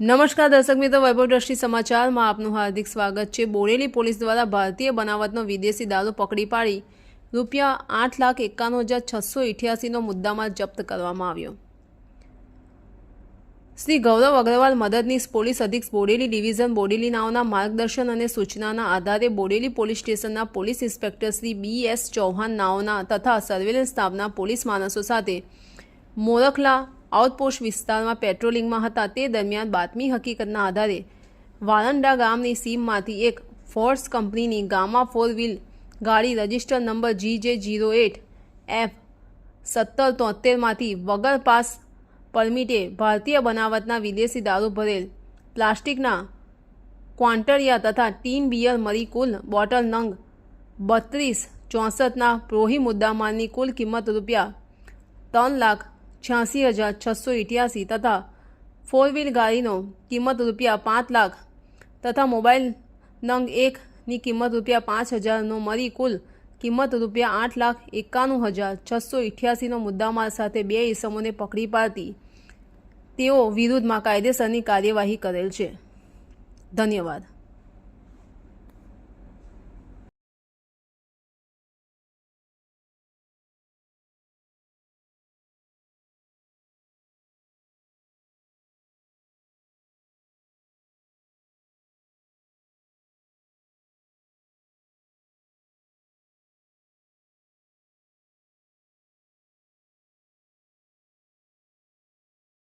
નમસ્કાર દર્શક મિત્રો, વૈભવ દ્રષ્ટિ સમાચારમાં આપનું હાર્દિક સ્વાગત છે. બોરેલી પોલીસ દ્વારા ભારતીય બનાવટનો વિદેશી દારૂ પકડી પાડી રૂપિયા આઠ લાખ એકાણું હજાર છસો ઇઠ્યાસીનો મુદ્દામાં જપ્ત કરવામાં આવ્યો. શ્રી ગૌરવ અગ્રવાલ મદદનીશ પોલીસ અધિક્ષ બોડેલી ડિવિઝન બોડેલી નાઓના માર્ગદર્શન અને સૂચનાના આધારે બોડેલી પોલીસ સ્ટેશનના police inspector Shri B S Chauhan નાઓના તથા સર્વેલન્સ સ્ટાફના પોલીસ માણસો સાથે મોરખલા આઉટપોસ્ટ વિસ્તારમાં પેટ્રોલિંગમાં હતા તે દરમિયાન બાતમી હકીકતના આધારે વારંડા ગામની સીમમાંથી એક ફોર્સ કંપનીની ગામા ફોર વ્હીલ ગાડી register number G J zero eight F સત્તર તોતેરમાંથી વગર પાસ પરમિટે ભારતીય બનાવટના વિદેશી દારૂ ભરેલ પ્લાસ્ટિકના ક્વાન્ટરિયા તથા ટીન બિયર મરી કુલ બોટલ નંગ બત્રીસ ચોસઠના પ્રોહી મુદ્દામાલની કુલ કિંમત રૂપિયા ત્રણ લાખ છ્યાસી હજાર છસો ઇઠ્યાસી તથા ફોર વ્હીલ ગાડીનો કિંમત રૂપિયા પાંચ લાખ તથા મોબાઈલ નંગ એકની કિંમત રૂપિયા પાંચ હજારનો મળી કુલ કિંમત રૂપિયા આઠ લાખ એકાણું હજાર છસો ઇઠ્યાસીનો મુદ્દામાલ સાથે બે ઇસમોને પકડી પાડતી. તેઓ વિરુદ્ધમાં કાયદેસરની કાર્યવાહી કરેલ છે. ધન્યવાદ.